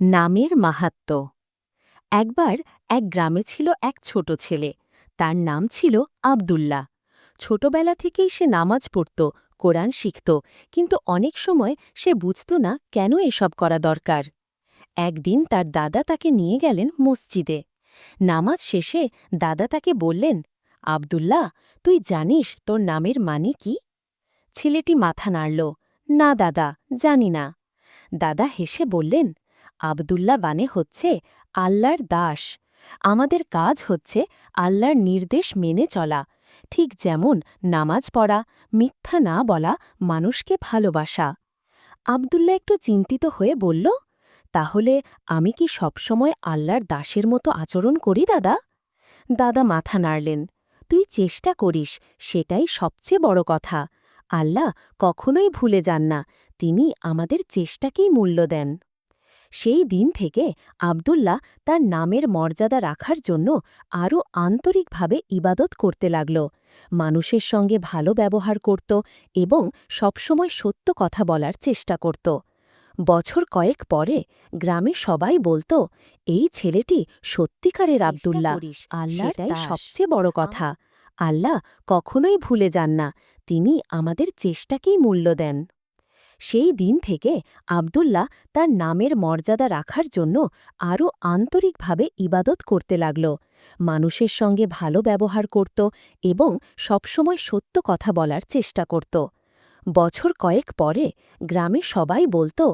নামের মাহাত্ম্য। একবার এক গ্রামে ছিল এক ছোট ছেলে, তার নাম ছিল আবদুল্লাহ। ছোটবেলা থেকেই সে নামাজ পড়ত, কোরআন শিখত, কিন্তু অনেক সময় সে বুঝত না কেন এসব করা দরকার। একদিন তার দাদা তাকে নিয়ে গেলেন মসজিদে। নামাজ শেষে দাদা তাকে বললেন, আবদুল্লাহ, তুই জানিস তোর নামের মানে কি? ছেলেটি মাথা নাড়ল, না দাদা, জানি না। দাদা হেসে বললেন আবদুল্লা বানে হচ্ছে আল্লাহর দাস। আমাদের কাজ হচ্ছে আল্লাহর নির্দেশ মেনে চলা। ঠিক যেমন নামাজ পড়া, মিথ্যা না বলা, মানুষকে ভালোবাসা। আবদুল্লা একটু চিন্তিত হয়ে বলল, তাহলে আমি কি সবসময় আল্লাহর দাসের মতো আচরণ করি, দাদা? দাদা মাথা নাড়লেন, তুই চেষ্টা করিস, সেটাই সবচেয়ে বড় কথা। আল্লাহ কখনোই ভুলে যান না, তিনি আমাদের চেষ্টাকেই মূল্য দেন। সেই দিন থেকে আবদুল্লাহ তার নামের মর্যাদা রাখার জন্য আরও আন্তরিকভাবে ইবাদত করতে লাগল। মানুষের সঙ্গে ভালো ব্যবহার করত এবং সবসময় সত্য কথা বলার চেষ্টা করত। বছর কয়েক পরে গ্রামে সবাই বলতো এই ছেলেটি সত্যিকারের আবদুল্লাহ আল্লাহটাই সবচেয়ে বড় কথা। আল্লাহ কখনোই ভুলে যান না। তিনি আমাদের চেষ্টাকেই মূল্য দেন। সেই দিন থেকে আবদুল্লাহ তার নামের মর্যাদা রাখার জন্য আরও আন্তরিকভাবে ইবাদত করতে লাগল। মানুষের সঙ্গে ভালো ব্যবহার করত এবং সবসময় সত্য কথা বলার চেষ্টা করত। বছর কয়েক পরে গ্রামে সবাই বলতো,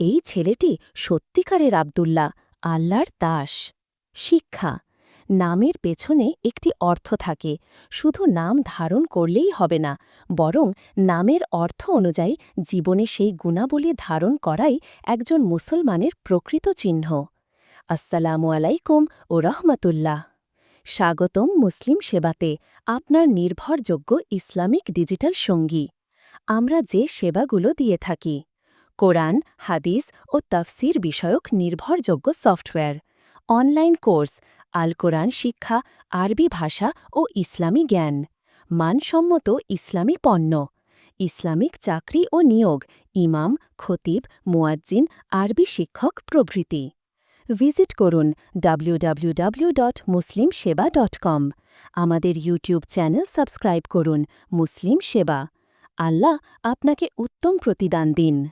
এই ছেলেটি সত্যিকারের আবদুল্লাহ, আল্লাহর দাস। শিক্ষা নামের পেছনে একটি অর্থ থাকে। শুধু নাম ধারণ করলেই হবে না, বরং নামের অর্থ অনুযায়ী জীবনে সেই গুণাবলী ধারণ করাই একজন মুসলমানের প্রকৃত চিহ্ন। আসসালামু আলাইকুম ও রহমতুল্লাহ। স্বাগতম মুসলিম সেবাতে আপনার নির্ভরযোগ্য ইসলামিক ডিজিটাল সঙ্গী। আমরা যে সেবাগুলো দিয়ে থাকি, কোরআন, হাদিস ও তাফসির বিষয়ক নির্ভরযোগ্য সফটওয়্যার। অনলাইন কোর্স, আল কোরআন শিক্ষা, আরবি ভাষা ও ইসলামী জ্ঞান। মানসম্মত ইসলামী পণ্য। ইসলামিক চাকরি ও নিয়োগ, ইমাম, খতিব, মুয়াজ্জিন, আরবি শিক্ষক প্রভৃতি। ভিজিট করুন www.muslimseba.com আমাদের ইউটিউব চ্যানেল সাবস্ক্রাইব করুন, মুসলিম সেবা। আল্লাহ আপনাকে উত্তম প্রতিদান দিন।